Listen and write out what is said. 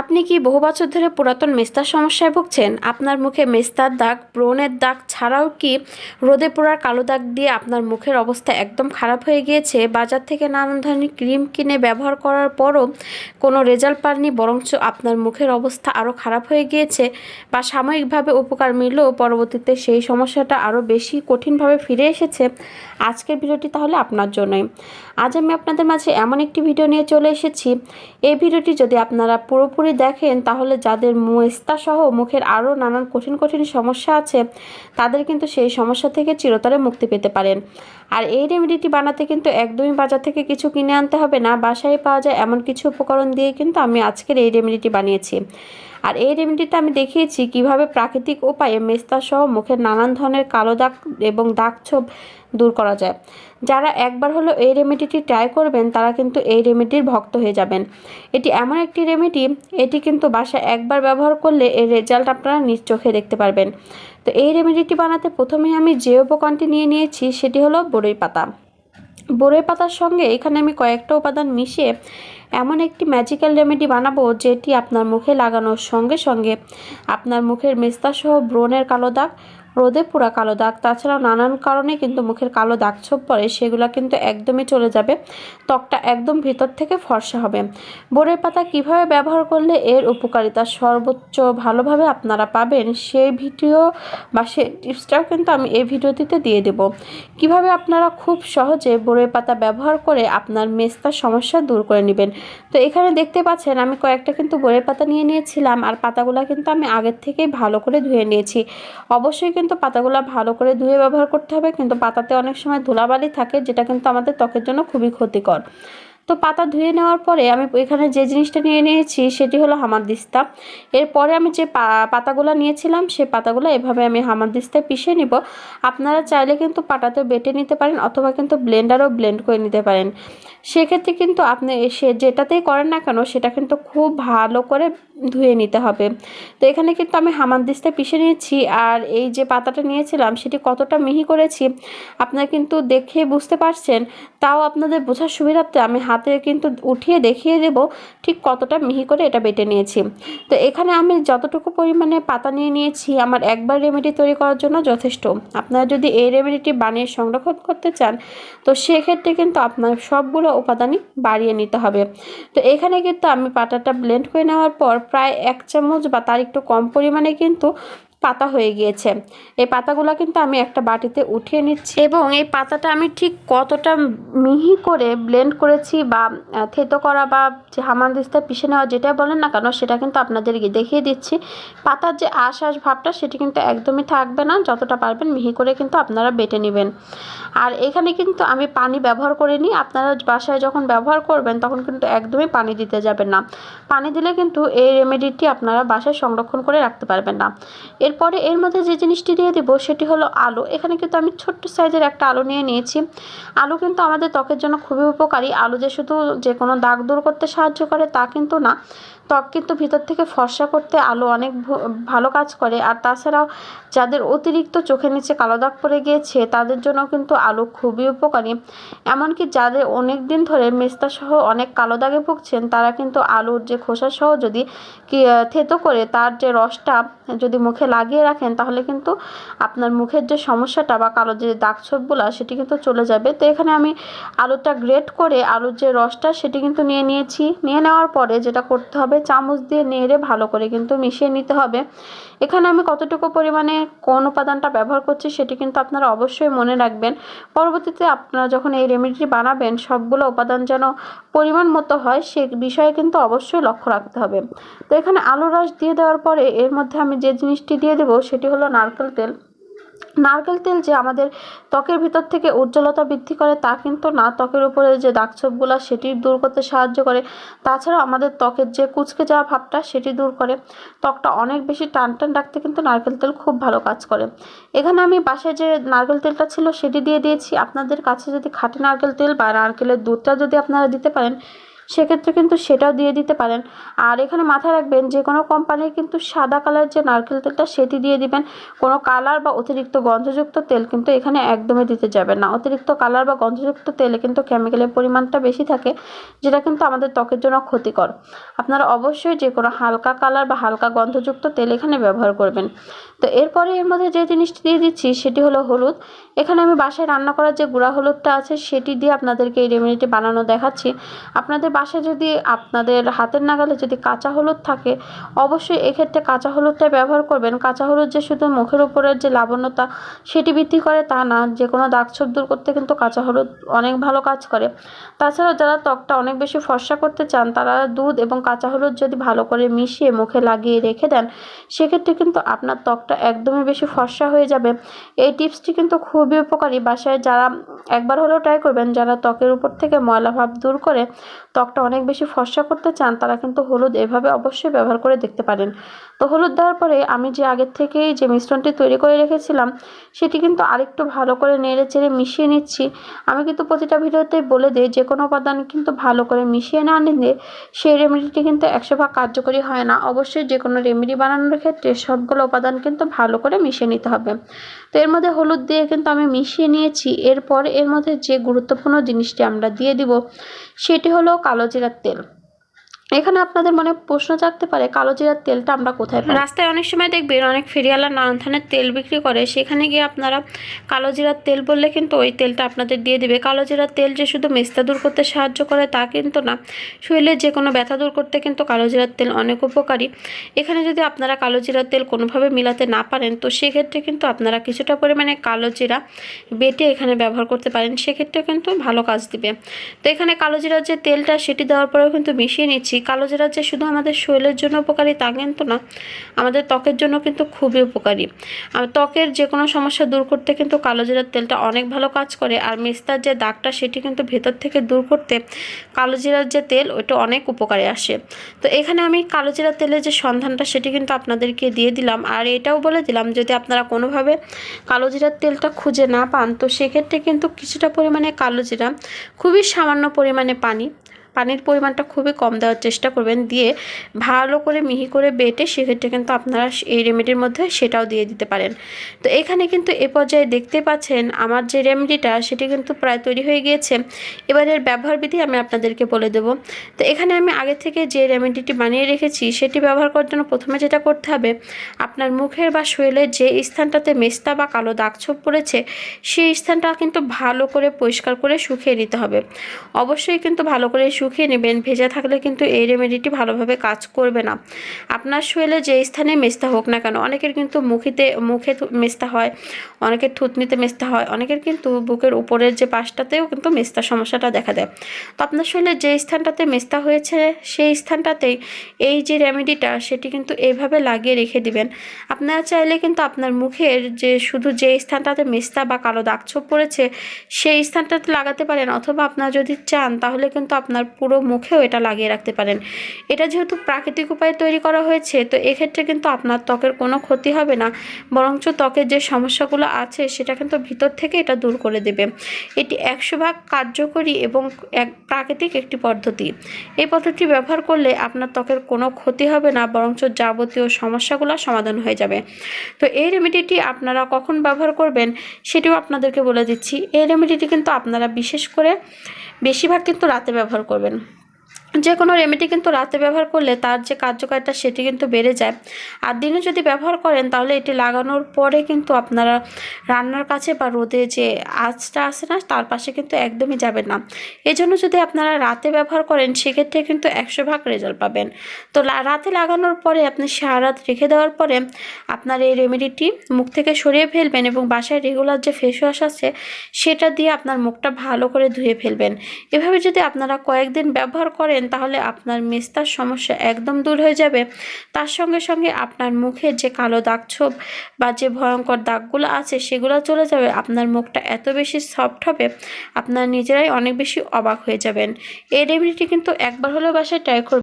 আপনি কি বহু বছর ধরে পুরাতন মেস্তার সমস্যায় ভুগছেন? আপনার মুখে মেস্তার দাগ, ব্রণের দাগ ছাড়াও কি রোদে পোড়ার কালো দাগ দিয়ে আপনার মুখের অবস্থা একদম খারাপ হয়ে গিয়েছে? বাজার থেকে নানান ধরনের ক্রিম কিনে ব্যবহার করার পরও কোনো রেজাল্ট পাননি, বরঞ্চ আপনার মুখের অবস্থা আরও খারাপ হয়ে গিয়েছে বা সাময়িকভাবে উপকার মিললেও পরবর্তীতে সেই সমস্যাটা আরও বেশি কঠিনভাবে ফিরে এসেছে? আজকের ভিডিওটি তাহলে আপনার জন্যই। আজ আমি আপনাদের মাঝে এমন একটি ভিডিও নিয়ে চলে এসেছি। এই ভিডিওটি যদি আপনারা পুরোপুরি দেখেন, তাহলে যাদের সহ মুখের আরও নানান কঠিন কঠিন সমস্যা আছে, তাদের কিন্তু সেই সমস্যা থেকে চিরতরে মুক্তি পেতে পারেন। আর এই রেমেডিটি বানাতে কিন্তু একদমই বাজার থেকে কিছু কিনে আনতে হবে। না বাসায় পাওয়া যায় এমন কিছু উপকরণ দিয়ে কিন্তু আমি আজকের এই রেমেডিটি বানিয়েছি। আর এই রেমেডিতে আমি দেখিয়েছি কীভাবে প্রাকৃতিক উপায়ে মেস্তা সহ মুখের নানান ধরনের কালো দাগ এবং দাগ ছোপ দূর করা যায়। যারা একবার হলো এই রেমেডিটি ট্রাই করবেন, তারা কিন্তু এই রেমেডির ভক্ত হয়ে যাবেন। এটি এমন একটি রেমেডি, এটি কিন্তু বাসায় একবার ব্যবহার করলে এর রেজাল্ট আপনারা নিজ চোখে দেখতে পারবেন। তো এই রেমেডিটি বানাতে প্রথমে আমি যে উপকরণটি নিয়ে নিয়েছি, সেটি হলো বড়ই পাতা। বড়ই পাতার সঙ্গে এখানে আমি কয়েকটা উপাদান মিশিয়ে এমন একটি ম্যাজিক্যাল রেমেডি বানাবো যেটি আপনার মুখে লাগানোর সঙ্গে সঙ্গে আপনার মুখের মেস্তাসহ ব্রণের কালো দাগ রোদে পুরা কালো দাগ, তাছাড়াও নানান কারণে কিন্তু মুখের কালো দাগ ছোপ পড়ে, সেগুলো কিন্তু একদমই চলে যাবে, ত্বকটা একদম ভিতর থেকে ফর্সা হবে। বোরের পাতা কীভাবে ব্যবহার করলে এর উপকারিতা সর্বোচ্চ ভালোভাবে আপনারা পাবেন, সেই ভিডিও বা সে টিপসটাও কিন্তু আমি এই ভিডিওটিতে দিয়ে দেব। কীভাবে আপনারা খুব সহজে বোরের পাতা ব্যবহার করে আপনার মেস্তার সমস্যা দূর করে নেবেন? তো এখানে দেখতে পাচ্ছেন, আমি কয়েকটা কিন্তু বোরের পাতা নিয়ে নিয়েছিলাম, আর পাতাগুলো কিন্তু আমি আগের থেকেই ভালো করে ধুয়ে নিয়েছি। অবশ্যই কিন্তু পাতাগুলো ভালো করে ধুয়ে ব্যবহার করতে হবে। কিন্তু পাতাতে অনেক সময় ধুলাবালি থাকে, যেটা কিন্তু আমাদের ত্বকের জন্য খুবই ক্ষতিকর। তো পাতা ধুয়ে নেওয়ার পরে আমি এখানে যে জিনিসটা নিয়ে নিয়েছি, সেটি হলো হামানদিস্তা। এরপরে আমি যে পাতাগুলো নিয়েছিলাম, সে পাতাগুলো এভাবে আমি হামানদিস্তায় পিষে নিব। আপনারা চাইলে কিন্তু পাটাতেও বেটে নিতে পারেন, অথবা কিন্তু ব্লেন্ডারও ব্লেন্ড করে নিতে পারেন। সেক্ষেত্রে কিন্তু আপনি সে যেটাতেই করেন না কেন, সেটা কিন্তু খুব ভালো করে ধুয়ে নিতে হবে। তো এখানে কিন্তু আমি হামানদিস্তায় পিষে নিয়েছি আর এই যে পাতাটা নিয়েছিলাম সেটি কতটা মিহি করেছি আপনারা কিন্তু দেখে বুঝতে পারছেন। তাও আপনাদের বোঝার সুবিধার্থে আমি হাতে কিন্তু উঠিয়ে দেখিয়ে দেব ঠিক কতটা মিহি করে এটা বেটে নিয়েছি। তো এখানে আমি যতটুকু পরিমাণে পাতা নিয়ে নিয়েছি আমার একবার রেমেডি তৈরি করার জন্য যথেষ্ট। আপনারা যদি এই রেমেডিটি বানিয়ে সংরক্ষণ করতে চান, তো সেক্ষেত্রে কিন্তু আপনার সবগুলো উপাদানই বাড়িয়ে নিতে হবে। তো এখানে কিন্তু আমি পাতাটা ব্লেন্ড করে নেওয়ার পর প্রায় এক চামচ বা তার একটু কম পরিমাণে কিন্তু পাতা হয়ে গিয়েছে। এই পাতাগুলো কিন্তু আমি একটা বাটিতে উঠিয়ে নিচ্ছি এবং এই পাতাটা আমি ঠিক কতটা মিহি করে ব্লেন্ড করেছি বা থেতো করা বা যে হামানদিস্তায় পিষে নেওয়া যেটা বলেন না কেন, সেটা কিন্তু আপনাদেরকে দেখিয়ে দিচ্ছি। পাতার যে আশ আশ ভাবটা, সেটি কিন্তু একদমই থাকবে না, যতটা পারবেন মিহি করে কিন্তু আপনারা বেটে নেবেন। আর এখানে কিন্তু আমি পানি ব্যবহার করিনি, আপনারা বাসায় যখন ব্যবহার করবেন, তখন কিন্তু একদমই পানি দিতে যাবেন না। পানি দিলে কিন্তু এই রেমেডিটি আপনারা বাসায় সংরক্ষণ করে রাখতে পারবেন না। এরপরে এর মধ্যে যে জিনিসটি দিয়ে দেবো সেটি হলো আলু। এখানে কিন্তু আমি ছোট্ট সাইজের একটা আলু নিয়ে নিয়েছি। আলু কিন্তু আমাদের ত্বকের জন্য খুবই উপকারী। আলু যে শুধু যে কোনো দাগ দূর করতে সাহায্য করে তা কিন্তু না। ত্বক কিন্তু ভিতর থেকে ফর্সা করতে আলু অনেক ভালো কাজ করে। আর তাছাড়াও যাদের অতিরিক্ত চোখের নিচে কালো দাগ পড়ে গিয়েছে, তাদের জন্য কিন্তু আলু খুবই উপকারী। এমনকি যাদের অনেক দিন ধরে মেস্তা সহ অনেক কালো দাগে ভুগছেন, তারা কিন্তু আলুর যে খোসা সহ যদি কি থেতো করে তার যে রসটা যদি মুখে লাগিয়ে রাখেন, তাহলে কিন্তু আপনার মুখের যে সমস্যাটা বা কালো যে দাগ ছোপগুলো, সেটি কিন্তু চলে যাবে। তো এখানে আমি আলুটা গ্রেট করে আলুর যে রসটা, সেটি কিন্তু নিয়ে নিয়েছি। নিয়ে নেওয়ার পরে যেটা করতে হবে চামচ দিয়ে নেড়ে ভালো করে কিন্তু মিশিয়ে নিতে হবে। এখানে আমি কতটুকু পরিমাণে কোন উপাদানটা ব্যবহার করছি সেটি কিন্তু আপনারা অবশ্যই মনে রাখবেন। পরবর্তীতে আপনারা যখন এই রেমেডিটি বানাবেন, সবগুলো উপাদান যেন পরিমাণ মতো হয়, সে বিষয়ে কিন্তু অবশ্যই লক্ষ্য রাখতে হবে। তো এখানে আলু রস দিয়ে দেওয়ার পরে এর মধ্যে আমি যে জিনিসটি দিয়ে দেবো সেটি হলো নারকেল তেল। নারকেল তেল যে আমাদের ত্বকের ভিতর থেকে উজ্জ্বলতা বৃদ্ধি করে, তা কিন্তু না। ত্বকের উপরে যে দাগছোপগুলো সেটি দূর করতে সাহায্য করে। তাছাড়াও আমাদের ত্বকের যে কুচকে যাওয়া ভাবটা, সেটি দূর করে। ত্বকটা অনেক বেশি টান টান রাখতে কিন্তু নারকেল তেল খুব ভালো কাজ করে। এখানে আমি বাসায় যে নারকেল তেলটা ছিল, সেটি দিয়ে দিয়েছি। আপনাদের কাছে যদি খাঁটি নারকেল তেল বা নারকেলের দুধটা যদি আপনারা দিতে পারেন সেক্ষেত্রে কিন্তু সেটাও দিয়ে দিতে পারেন। আর এখানে মাথায় রাখবেন, যে কোনো কোম্পানির কিন্তু সাদা কালার যে নারকেল তেলটা সেটি দিয়ে দিবেন। কোনো কালার বা অতিরিক্ত গন্ধযুক্ত তেল কিন্তু এখানে একদমই দিতে যাবেন না। অতিরিক্ত কালার বা গন্ধযুক্ত তেলে কিন্তু কেমিক্যালের পরিমাণটা বেশি থাকে, যেটা কিন্তু আমাদের ত্বকের জন্য ক্ষতিকর। আপনারা অবশ্যই যে কোনো হালকা কালার বা হালকা গন্ধযুক্ত তেল এখানে ব্যবহার করবেন। তো এরপরে এর মধ্যে যে জিনিসটি দিয়ে দিচ্ছি, সেটি হলো হলুদ। এখানে আমি বাসায় রান্না করার যে গুঁড়া হলুদটা আছে, সেটি দিয়ে আপনাদেরকে এই রেমেডিটি বানানো দেখাচ্ছি। আপনাদের বাসায় যদি আপনাদের হাতের নাগালে যদি কাঁচা হলুদ থাকে, অবশ্যই এক্ষেত্রে কাঁচা হলুদটা ব্যবহার করবেন। কাঁচা হলুদ যে শুধু মুখের উপরের যে লাবণ্যতা সেটি বৃদ্ধি করে তা না যে কোনো দাগ ছোপ দূর করতে কিন্তু কাঁচা হলুদ অনেক ভালো কাজ করে। তাছাড়াও যারা ত্বকটা অনেক বেশি ফর্সা করতে চান, তারা দুধ এবং কাঁচা হলুদ যদি ভালো করে মিশিয়ে মুখে লাগিয়ে রেখে দেন, সেক্ষেত্রে কিন্তু আপনার ত্বকটা একদমই বেশি ফর্সা হয়ে যাবে। এই টিপসটি কিন্তু খুবই উপকারী। বাসায় যারা একবার হলেও ট্রাই করবেন। যারা ত্বকের উপর থেকে ময়লা ভাব দূর করে ত্বকটা অনেক বেশি ফর্সা করতে চান, তারা কিন্তু হলুদ এভাবে অবশ্যই ব্যবহার করে দেখতে পারেন। তো হলুদ দেওয়ার পরে আমি যে আগের থেকেই যে মিশ্রণটি তৈরি করে রেখেছিলাম, সেটি কিন্তু আরেকটু ভালো করে নেড়ে চেড়ে মিশিয়ে নিচ্ছি। আমি কিন্তু প্রতিটা ভিডিওতেই বলে দিই, যে কোনো উপাদান কিন্তু ভালো করে মিশিয়ে না নিলে সেই রেমেডিটি কিন্তু একশো ভাগ কার্যকরী হয় না। অবশ্যই যে কোনো রেমেডি বানানোর ক্ষেত্রে সবগুলো উপাদান কিন্তু ভালো করে মিশিয়ে নিতে হবে। তো এর মধ্যে হলুদ দিয়ে কিন্তু আমি মিশিয়ে নিয়েছি। এরপর এর মধ্যে যে গুরুত্বপূর্ণ জিনিসটি আমরা দিয়ে দিব সেটি হলো কালো জিরার তেল। এখানে আপনাদের মনে প্রশ্ন জাগতে পারে, কালো জিরার তেলটা আমরা কোথায় পাই? রাস্তায় অনেক সময় দেখবেন অনেক ফেরিওয়ালা নানান ধরনের তেল বিক্রি করে, সেখানে গিয়ে আপনারা কালো জিরার তেল বললে কিন্তু ওই তেলটা আপনাদের দিয়ে দেবে। কালো জিরার তেল যে শুধু মেস্তা দূর করতে সাহায্য করে তা কিন্তু না শরীরের যে কোনো ব্যথা দূর করতে কিন্তু কালো জিরার তেল অনেক উপকারী। এখানে যদি আপনারা কালো জিরার তেল কোনোভাবে মিলাতে না পারেন, তো সেক্ষেত্রে কিন্তু আপনারা কিছুটা পরিমাণে কালো জিরা বেটে এখানে ব্যবহার করতে পারেন, সেক্ষেত্রে কিন্তু ভালো কাজ দিবে। তো এখানে কালো জিরার যে তেলটা সেটি দেওয়ার পরেও কিন্তু মিশিয়ে নিচ্ছি। কালো জিরা যে শুধু আমাদের শরীরের জন্য উপকারী তা কিন্তু না, আমাদের ত্বকের জন্য কিন্তু খুবই উপকারী। ত্বকের যে কোনো সমস্যা দূর করতে কিন্তু কালো জিরার তেলটা অনেক ভালো কাজ করে, আর মেস্তার যে দাগটা সেটি কিন্তু ভেতর থেকে দূর করতে কালো জিরার যে তেল ওইটা অনেক উপকারে আসে। তো এখানে আমি কালো জিরার তেলের যে সন্ধানটা সেটি কিন্তু আপনাদেরকে দিয়ে দিলাম, আর এটাও বলে দিলাম যদি আপনারা কোনোভাবে কালো জিরার তেলটা খুঁজে না পান, তো সেক্ষেত্রে কিন্তু কিছুটা পরিমাণে কালো জিরা, খুবই সামান্য পরিমাণে পানি পানির পরিমাণটা খুবই কম দেওয়ার চেষ্টা করবেন। দিয়ে ভালো করে মিহি করে বেটে সেক্ষেত্রে কিন্তু আপনারা এই রেমেডির মধ্যে সেটাও দিয়ে দিতে পারেন। তো এখানে কিন্তু এ পর্যায়ে দেখতে পাচ্ছেন আমার যে রেমেডিটা সেটি কিন্তু প্রায় তৈরি হয়ে গিয়েছে। এবার এর ব্যবহার বিধি আমি আপনাদেরকে বলে দেব। তো এখানে আমি আগে থেকে যে রেমেডিটি বানিয়ে রেখেছি সেটি ব্যবহার করার জন্য প্রথমে যেটা করতে হবে, আপনার মুখের বা শরীরের যে স্থানটাতে মেস্তা বা কালো দাগ ছোপ পড়েছে, সেই স্থানটা কিন্তু ভালো করে পরিষ্কার করে শুকিয়ে নিতে হবে। অবশ্যই কিন্তু ভালো করে শুকিয়ে নেবেন, ভেজা থাকলে কিন্তু এই রেমেডিটি ভালোভাবে কাজ করবে না। আপনার শরীরে যে স্থানে মেস্তা হোক না কেন, অনেকের কিন্তু মুখিতে, মুখে মেস্তা হয়, অনেকের থুতনিতে মেস্তা হয়, অনেকের কিন্তু বুকের উপরের যে পাশটাতেও কিন্তু মেস্তা সমস্যাটা দেখা দেয়। তো আপনার শরীরে যে স্থানটাতে মেস্তা হয়েছে, সেই স্থানটাতেই এই যে রেমেডিটা সেটি কিন্তু এইভাবে লাগিয়ে রেখে দিবেন। আপনারা চাইলে কিন্তু আপনার মুখের যে, শুধু যে স্থানটাতে মেস্তা বা কালো দাগ ছোপ পড়েছে, সেই স্থানটাতে লাগাতে পারেন। অথবা আপনারা যদি চান, তাহলে কিন্তু আপনার পুরো মুখেও এটা লাগিয়ে রাখতে পারেন। এটা যেহেতু প্রাকৃতিক উপায়ে তৈরি করা হয়েছে, তো এক্ষেত্রে কিন্তু আপনার ত্বকের কোনো ক্ষতি হবে না। বরঞ্চ ত্বকের যে সমস্যাগুলো আছে, সেটা কিন্তু ভিতর থেকে এটা দূর করে দেবে। এটি একশো ভাগ কার্যকরী এবং এক প্রাকৃতিক একটি পদ্ধতি। এই পদ্ধতি ব্যবহার করলে আপনার ত্বকের কোনো ক্ষতি হবে না, বরঞ্চ যাবতীয় সমস্যাগুলো সমাধান হয়ে যাবে। তো এই রেমেডিটি আপনারা কখন ব্যবহার করবেন, সেটিও আপনাদেরকে বলে দিচ্ছি। এই রেমেডিটি কিন্তু আপনারা বিশেষ করে, বেশিরভাগ কিন্তু রাতে ব্যবহার করবেন। করবেন। যে কোনো রেমেডি কিন্তু রাতে ব্যবহার করলে তার যে কার্যকারিতা সেটি কিন্তু বেড়ে যায়। আর দিনে যদি ব্যবহার করেন, তাহলে এটি লাগানোর পরে কিন্তু আপনারা রান্নার কাছে বা রোদে যে আঁচটা আসে না, তার পাশে কিন্তু একদমই যাবেন না। এজন্য যদি আপনারা রাতে ব্যবহার করেন, সেক্ষেত্রে কিন্তু একশো ভাগ রেজাল্ট পাবেন। তো রাতে লাগানোর পরে আপনি সারা রাত রেখে দেওয়ার পরে আপনার এই রেমেডিটি মুখ থেকে সরিয়ে ফেলবেন এবং বাসায় রেগুলার যে ফেস ওয়াশ আছে, সেটা দিয়ে আপনার মুখটা ভালো করে ধুয়ে ফেলবেন। এভাবে যদি আপনারা কয়েকদিন ব্যবহার করেন তাহলে আপনার মেস্তার সমস্যা একদম দূর হয়ে যাবে। তার সঙ্গে সঙ্গে আপনার মুখে যে কালো দাগ ছোপ বা যে ভয়ঙ্কর দাগগুলো আছে, সেগুলো চলে যাবে। আপনার মুখটা এত বেশি সফট হবে, আপনার নিজেরাই অনেক বেশি অবাক হয়ে যাবেন। এই রেমেডিটি কিন্তু একবার হলেও বাসায় ট্রাই